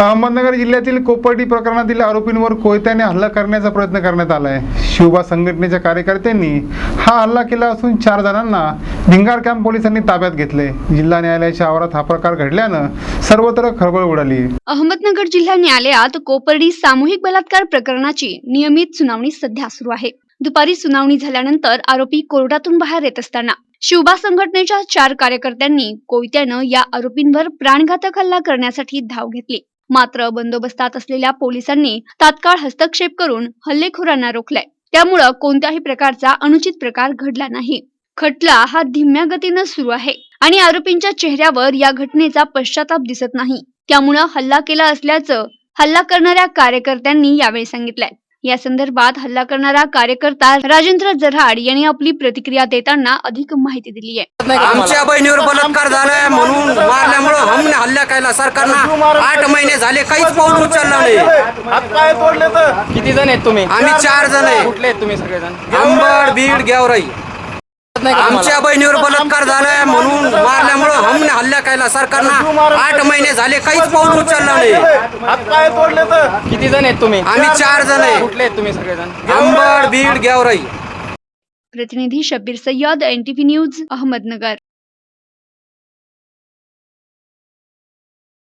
अहमदनगर जिल्ह्यातील कोपर्डी प्रकरणातील आरोपींवर कोयत्याने हल्ला करण्याचा प्रयत्न करण्यात आला आहे शिवबा संघटनेच्या कार्यकर्त्यांनी हा हल्ला केला असून चार जणांना भिंगार कॅम्प पोलिसांनी ताब्यात घेतले. जिल्हा न्यायालयाच्या आवारात हा प्रकार घडल्यानं सर्वत्र खळबळ उडाली. अहमदनगर जिल्हा न्यायालयात कोपर्डी सामूहिक बलात्कार प्रकरणाची नियमित सुनावणी सध्या सुरू आहे. दुपारी सुनावणी झाल्यानंतर आरोपी कोर्टातून बाहेर येत असताना शिवबा संघटनेच्या चार कार्यकर्त्यांनी कोयत्यानं या आरोपींवर प्राणघातक हल्ला करण्यासाठी धाव घेतली. मात्र बंदोबस्तात असलेल्या पोलिसांनी तात्काळ हस्तक्षेप करून हल्लेखोरांना रोखलंय. त्यामुळं कोणत्याही प्रकारचा अनुचित प्रकार घडला नाही. खटला हा धीम्या गतीनं सुरू आहे आणि आरोपींच्या चेहऱ्यावर या घटनेचा पश्चाताप दिसत नाही. त्यामुळं हल्ला केला असल्याचं हल्ला करणाऱ्या कार्यकर्त्यांनी यावेळी सांगितलंय. या संदर्भात हल्ला करणारा कार्यकर्ता राजेंद्र जऱ्हाड यांनी आपली प्रतिक्रिया देताना अधिक माहिती दिली आहे. आमच्या बहिणीवर बलात्कार झालाय म्हणून मारल्यामुळं हमने हल्ला केला. सरकारनं आठ महिने झाले काहीच पाऊल उचललं नाही. किती जण आहेत तुम्ही? आम्ही चार जण आहे. कुठले आहेत तुम्ही सगळेजण? अंबड बीड गेवराई. आमच्या बहिणीवर बलात्कार झालाय हमने हल्ला केला सरकारनं. आठ महिने झाले काहीच पाऊल उचललं नाही. तोडले तर? किती जण आहेत तुम्ही? आम्ही चार जण आहे. कुठले आहेत तुम्ही सगळेजण? अंबड बीड गेवराई. प्रतिनिधी शब्बीर सय्यद एनटीव्ही न्यूज अहमदनगर.